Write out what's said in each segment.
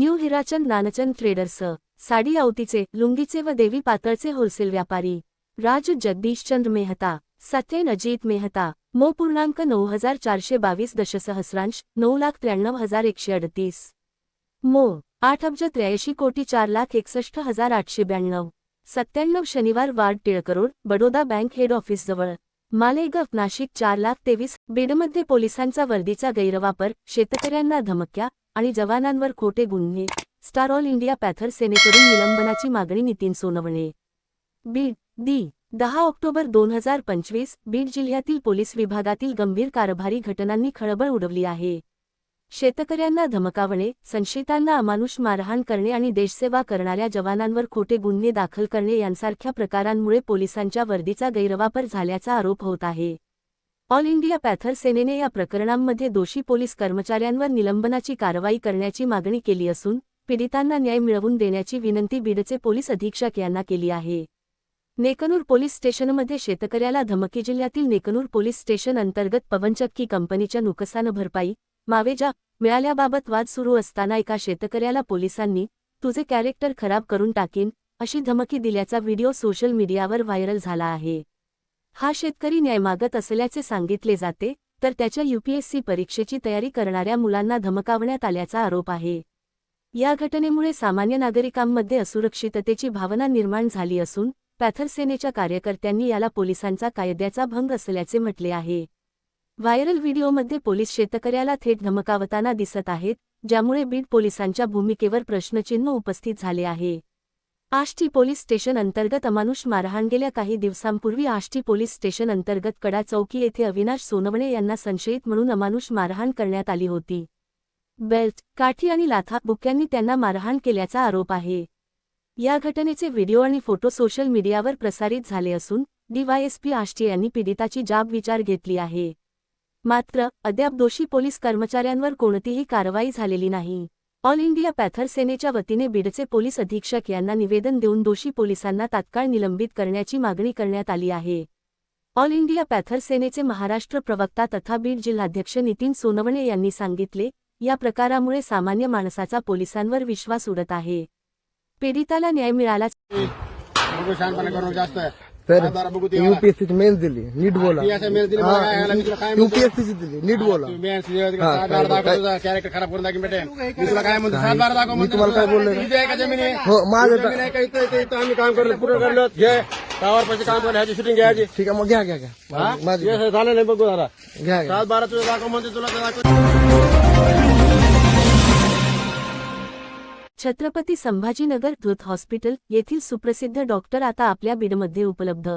New Hirachand Nanchand traders sari आवतीचे लुंगीचे व देवी पातळचे होलसेल व्यापारी. राज जगदीशचंद्र मेहता सत्यन अजित मेहता मो पूर्णांक नऊ हजार चारशे बावीस दशसहस्रांश नऊ लाख त्र्याण्णव हजार एकशे अडतीस. मो आठ अब्ज त्र्याऐंशी कोटी चार लाख एकसष्ट हजार आठशे ब्याण्णव. सत्त्याण्णव शनिवार ward Tilak road Baroda bank head ऑफिसजवळ Malegaon Nashik चार लाख तेवीस बीडमध्ये पोलिसांचा वर्दीचा गैरवापर शेतकऱ्यांना धमक्या आणि जवानांवर खोटे गुन्हे. स्टार ऑल इंडिया पॅथर सेनेकडून निलंबनाची मागणी नितीन सोनवणे. बीड दी दहा ऑक्टोबर दोन हजार पंचवीस बीड जिल्ह्यातील पोलीस विभागातील गंभीर कारभारी घटनांनी खळबळ उडवली आहे. शेतकऱ्यांना धमकावणे संशयितांना अमानुष मारहाण करणे आणि देशसेवा करणाऱ्या जवानांवर खोटे गुन्हे दाखल करणे यांसारख्या प्रकारांमुळे पोलिसांच्या वर्दीचा गैरवापर झाल्याचा आरोप होत आहे. ऑल इंडिया पॅथर सेनेने या प्रकरणांमध्ये दोषी पोलीस कर्मचाऱ्यांवर निलंबनाची कारवाई करण्याची मागणी केली असून पीडितांना न्याय मिळवून देण्याची विनंती बीडचे पोलीस अधीक्षक यांना केली आहे. नेकनूर पोलीस स्टेशनमध्ये शेतकऱ्याला धमकी जिल्ह्यातील नेकनूर पोलीस स्टेशन अंतर्गत पवनचक्की कंपनीच्या नुकसान भरपाई मावेजा मिळाल्याबाबत वाद सुरू असताना एका शेतकऱ्याला पोलिसांनी तुझे कॅरेक्टर खराब करून टाकीन अशी धमकी दिल्याचा व्हिडिओ सोशल मीडियावर व्हायरल झाला आहे. हा शेतकरी न्याय मागत असल्याचे सांगितले जाते तर त्याच्या यूपीएससी परीक्षेची तयारी करणाऱ्या मुलांना धमकावण्यात आल्याचा आरोप आहे. या घटनेमुळे सामान्य नागरिकांमध्ये असुरक्षिततेची भावना निर्माण झाली असून पॅथर सेनेच्या कार्यकर्त्यांनी याला पोलिसांचा कायद्याचा भंग असल्याचे म्हटले आहे. व्हायरल व्हिडिओमध्ये पोलीस शेतकऱ्याला थेट धमकावताना दिसत आहेत ज्यामुळे बीड पोलिसांच्या भूमिकेवर प्रश्नचिन्ह उपस्थित झाले आहे. आष्टी पोलीस स्टेशन अंतर्गत अमानुष मारहाण गेल्या काही दिवसांपूर्वी आष्टी पोलीस स्टेशन अंतर्गत कडा चौकी येथे अविनाश सोनवणे यांना संशयित म्हणून अमानुष मारहाण करण्यात आली होती. बेल्ट काठी आणि लाथा बुक्यांनी त्यांना मारहाण केल्याचा आरोप आहे. या घटनेचे व्हिडिओ आणि फोटो सोशल मीडियावर प्रसारित झाले असून डीवायएसपी आष्टी यांनी पीडिताची जाब विचार घेतली आहे. मात्र अद्याप दोषी पोलीस कर्मचाऱ्यांवर कोणतीही कारवाई झालेली नाही. ऑल इंडिया पॅथर सेनेच्या वतीने बीडचे पोलीस अधीक्षक यांना निवेदन देऊन दोषी पोलिसांना तात्काळ निलंबित करण्याची मागणी करण्यात आली आहे. ऑल इंडिया पॅथर सेनेचे महाराष्ट्र प्रवक्ता तथा बीड जिल्हाध्यक्ष नितीन सोनवणे यांनी सांगितले या प्रकारामुळे सामान्य माणसाचा पोलिसांवर विश्वास उडत आहे. पीडिताला न्याय मिळाला. बघू शहाणपणा करू जास्त तर जरा बघू ते युपीएससी ची मेन्स दिली. नीट बोला. मेल दिली नीट बोला कॅरेक्टर खराब करून दाखवून भेटेल मी तुला काय म्हणतो सात बारा दाखव मी म्हणतो तुम्हाला काय तुला. बोललोय? इथे आहे का जमिनी हो, माझं आम्ही काम करलो पूर्ण करलो. घे. टावर पैसे काम करलो ह्याची शूटिंग घ्यायची. ठीक आहे मग घ्या घ्या घ्या? माझी झालं नाही बघू जरा. घ्या सात बारा तुझं दाखव म्हणते तुला दाखव छत्रपती संभाजीनगर धृत हॉस्पिटल येथील सुप्रसिद्ध डॉक्टर आता आपल्या बीडमध्ये उपलब्ध.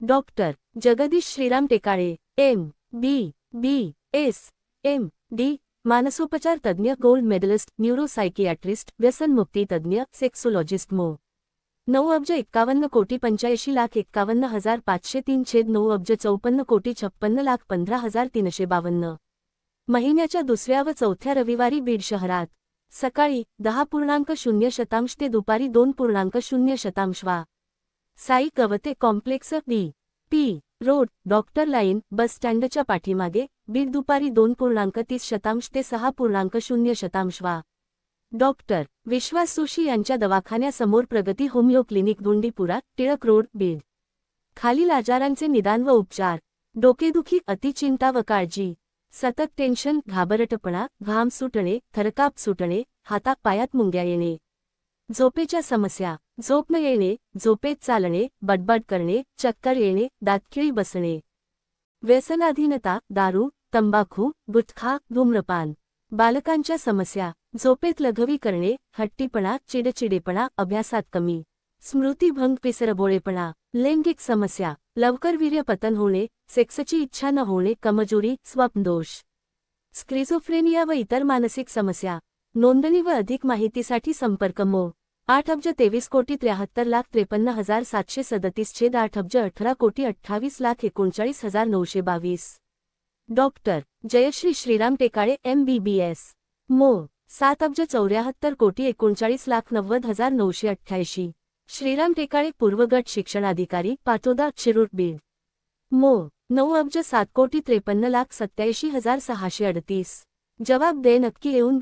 Doctor Jagdish Shriram Tekale M B B S M D मानसोपचार तज्ज्ञ गोल्ड मेडलिस्ट न्यूरोसायकियाट्रिस्ट व्यसनमुक्ती तज्ज्ञ सेक्सोलॉजिस्ट मो. नऊ अब्ज एक्कावन्न कोटी पंच्याऐंशी लाख एक्कावन्न हजार पाचशे तीन छेद नऊ अब्ज चौपन्न कोटी छप्पन्न लाख पंधरा हजार तीनशे बावन्न. महिन्याच्या दुसऱ्या व चौथ्या रविवारी बीड शहरात सकाळी दहा पूर्णांक शून्य शतांश ते दुपारी दोन पूर्णांक शून्य शतांश वा. Sai Kawate complex D. P. Road doctor line bus स्टँडच्या पाठीमागे बीड दुपारी दोन पूर्णांक तीस शतांश ते सहा पूर्णांक शून्य शतांश वा. डॉक्टर विश्वास सुशी यांच्या दवाखान्यासमोर Pragati homeo clinic Gundipura Tilak road Beed. खालील आजारांचे निदान व उपचार. डोकेदुखी अतिचिंता व काळजी. सतत टेन्शन घाबरटपणा घाम सुटणे थरकाप सुटणे हातात पायात मुंग्या येणे. झोपेच्या समस्या झोप न येणे झोपेत चालणे बडबड करणे चक्कर येणे दातखिळी बसणे. व्यसनाधीनता दारू तंबाखू गुटखा धूम्रपान. बालकांच्या समस्या झोपेत लघवी करणे हट्टीपणा चिडचिडेपणा अभ्यासात कमी. स्मृतिभंग पिसरबोळेपणा लैंगिक समस्या लवकर वीर्यपतन होणे सेक्सची इच्छा न होणे कमजोरी स्वप्नदोष स्क्रिझोफ्रेनिया व इतर मानसिक समस्या नोंदणी व अधिक माहितीसाठी संपर्क मो. आठ अब्ज तेवीस कोटी त्र्याहत्तर लाख त्रेपन्न हजार सातशे सदतीस छेद आठ अब्ज अठरा कोटी अठ्ठावीस लाख एकोणचाळीस हजार नऊशे बावीस. Doctor. Jayashree Shriram Tekale M B B S. मो. सात अब्ज चौऱ्याहत्तर कोटी एकोणचाळीस लाख नव्वद हजार नऊशे अठ्ठ्याऐंशी. श्रीराम टेकाळे पूर्वगट शिक्षणाधिकारी पाटोदा शिरूर बीड. मो नऊ अब्ज सात कोटी त्रेपन्न लाख सत्याऐंशी हजार सहाशे अडतीस. जबाब दे नक्की येऊन